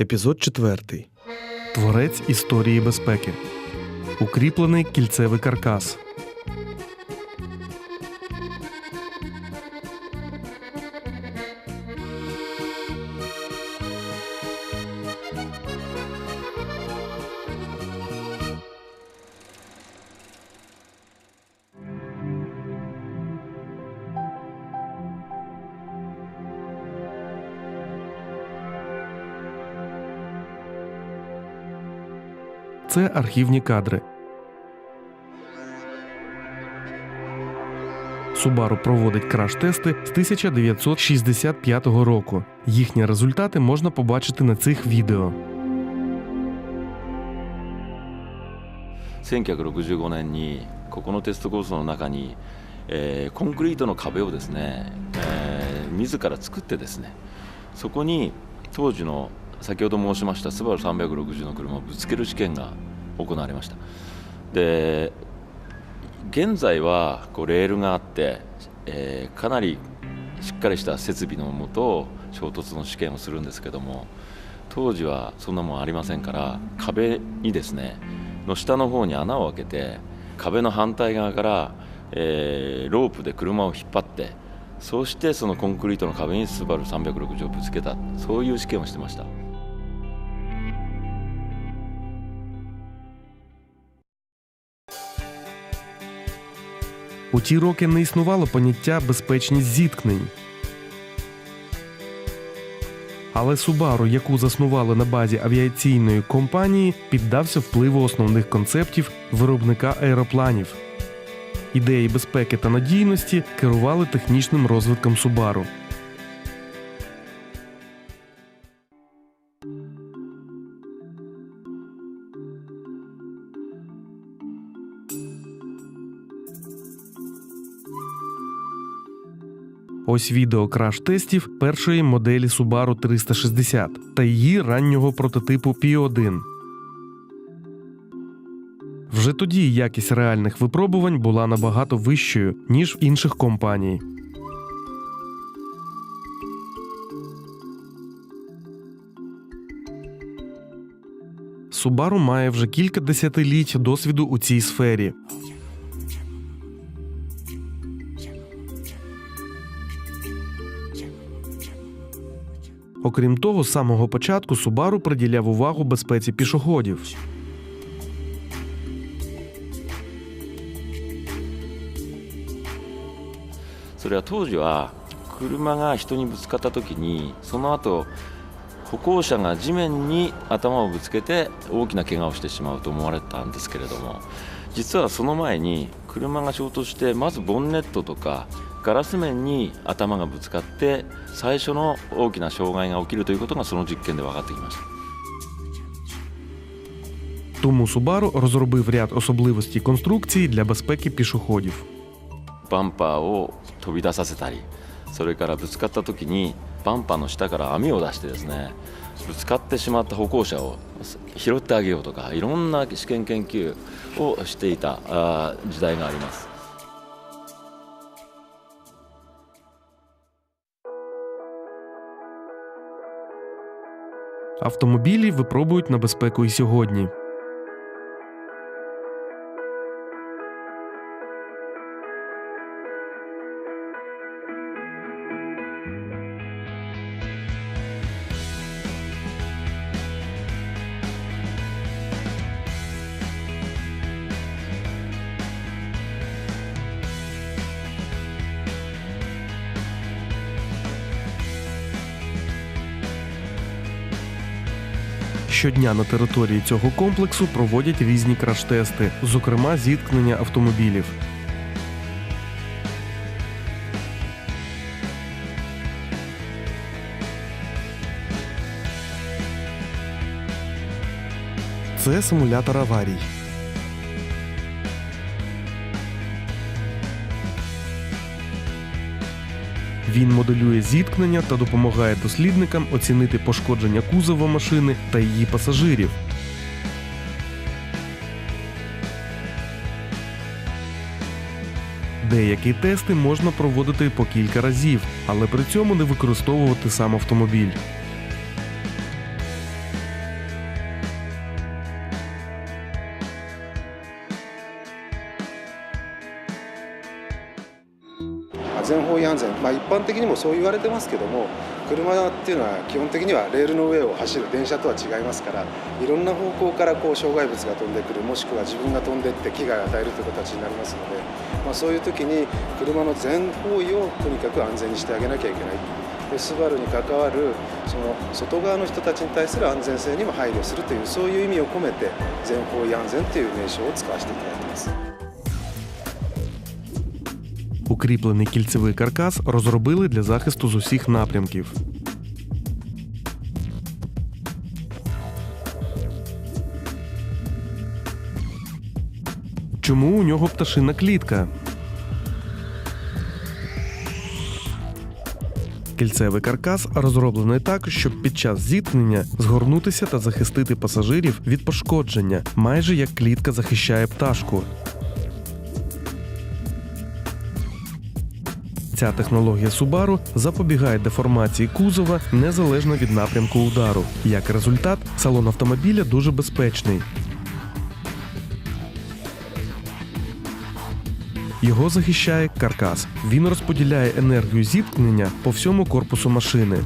Епізод 4. Творець історії безпеки. Укріплений кільцевий каркас. Це архівні кадри. Subaru проводить краш-тести з 1965 року. Їхні результати можна побачити на цих відео. 1965年にここのテストコースの中に、えーコンクリートの壁をですね、えー自ら作ってですねそこに当時の先ほど申しましたスバル360の車をぶつける試験が 行われました。で現在はこうレールがあって、えーかなりしっかりした設備のもと衝突の試験をするんですけども当時はそんなもんありませんから壁にですねの下の方に穴を開けて壁の反対側から、えーロープで車を引っ張ってそしてそのコンクリートの壁にスバル360をぶつけたそういう試験をしてました。У ті роки не існувало поняття безпечність зіткнень. Але Subaru, яку заснували на базі авіаційної компанії, піддався впливу основних концептів виробника аеропланів. Ідеї безпеки та надійності керували технічним розвитком Subaru. Ось відео краш-тестів першої моделі Subaru 360 та її раннього прототипу P1. Вже тоді якість реальних випробувань була набагато вищою, ніж в інших компаній. Subaru має вже кілька десятиліть досвіду у цій сфері. Окрім того, з самого початку Subaru приділяв увагу безпеці пішоходів. それは当時は車が人にぶつかった時にその後歩行者が地面に頭をぶつけて大きな怪我をしてしまうと思われたんですけれども実はその前に車が衝突してまずボンネットとか ガラス面に頭がぶつかって最初の大きな障害が起きるということがその実験で分かってきました。Тому Subaru розробив ряд особливостей конструкції для безпеки пішоходів. バンパーを飛び出させたりそれからぶつかった時にバンパーの下から網を出してですねぶつかってしまった歩行者を拾ってあげようとかいろんな試験研究をしていた時代があります。Автомобілі випробують на безпеку і сьогодні. Щодня на території цього комплексу проводять різні краш-тести, зокрема зіткнення автомобілів. Це симулятор аварій. Він моделює зіткнення та допомагає дослідникам оцінити пошкодження кузова машини та її пасажирів. Деякі тести можна проводити по кілька разів, але при цьому не використовувати сам автомобіль. 全方位安全、まあ、一般的にもそう言われてますけども車っていうのは基本的にはレールの上を走る電車とは違いますからいろんな方向からこう障害物が飛んでくるもしくは自分が飛んでって危害を与えるという形になりますので、まあ、そういう時に車の全方位をとにかく安全にしてあげなきゃいけない。でスバルに関わるその外側の人たちに対する安全性にも配慮するというそういう意味を込めて全方位安全という名称を使わせていただいてます。Укріплений кільцевий каркас розробили для захисту з усіх напрямків. Чому у нього пташина клітка? Кільцевий каркас розроблений так, щоб під час зіткнення згорнутися та захистити пасажирів від пошкодження, майже як клітка захищає пташку. Ця технологія Subaru запобігає деформації кузова незалежно від напрямку удару. Як результат, салон автомобіля дуже безпечний. Його захищає каркас. Він розподіляє енергію зіткнення по всьому корпусу машини.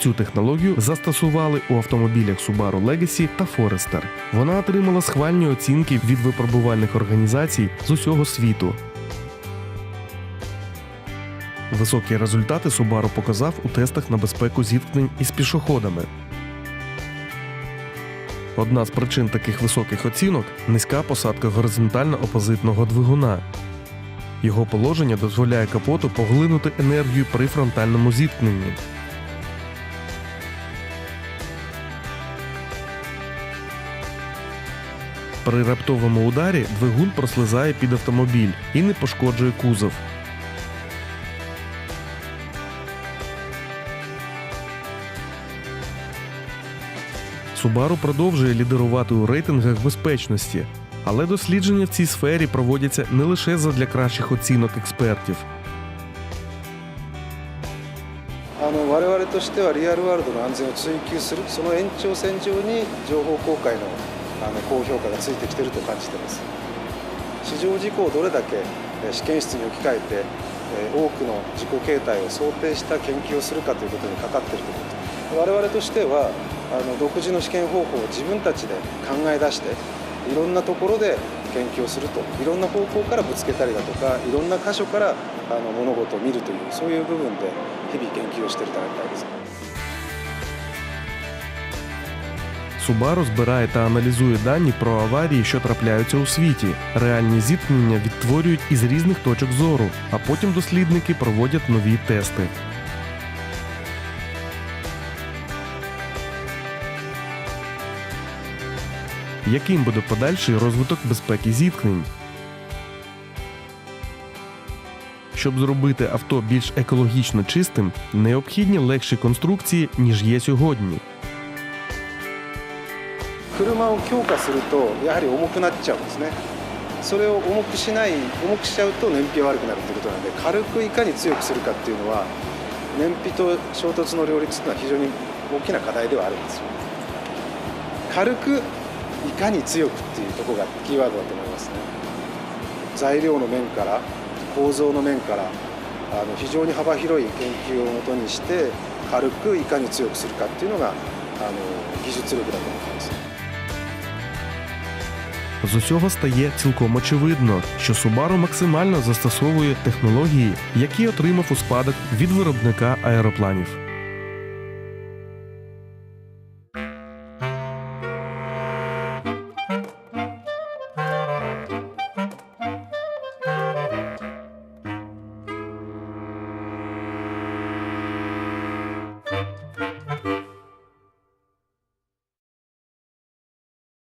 Цю технологію застосували у автомобілях Subaru Legacy та Forester. Вона отримала схвальні оцінки від випробувальних організацій з усього світу. Високі результати Subaru показав у тестах на безпеку зіткнень із пішоходами. Одна з причин таких високих оцінок низька посадка горизонтально опозитного двигуна. Його положення дозволяє капоту поглинути енергію при фронтальному зіткненні. При раптовому ударі двигун прослизає під автомобіль і не пошкоджує кузов. Subaru продовжує лідерувати у рейтингах безпечності, але дослідження в цій сфері проводяться не лише задля кращих оцінок експертів. あの高評価がついてきてると感じてます市場事故をどれだけ試験室に置き換えて多くの事故形態を想定した研究をするかということにかかっているということ我々としてはあの独自の試験方法を自分たちで考え出していろんなところで研究をするといろんな方向からぶつけたりだとかいろんな箇所からあの物事を見るというそういう部分で日々研究をしている段階です。Subaru збирає та аналізує дані про аварії, що трапляються у світі. Реальні зіткнення відтворюють із різних точок зору, а потім дослідники проводять нові тести. Яким буде подальший розвиток безпеки зіткнень? Щоб зробити авто більш екологічно чистим, необхідні легші конструкції, ніж є сьогодні. 車を強化するとやはり重くなっちゃうんですね。それを重くしない重くしちゃうと燃費が悪くなるということなので軽くいかに強くするかっていうのは燃費と衝突の両立っていうのは非常に大きな課題ではあるんですよ。軽くいかに強くっていうところがキーワードだと思いますね。材料の面から構造の面からあの非常に幅広い研究をもとにして軽くいかに強くするかっていうのがあの技術力だと思ってます。З усього стає цілком очевидно, що Subaru максимально застосовує технології, які отримав у спадок від виробника аеропланів.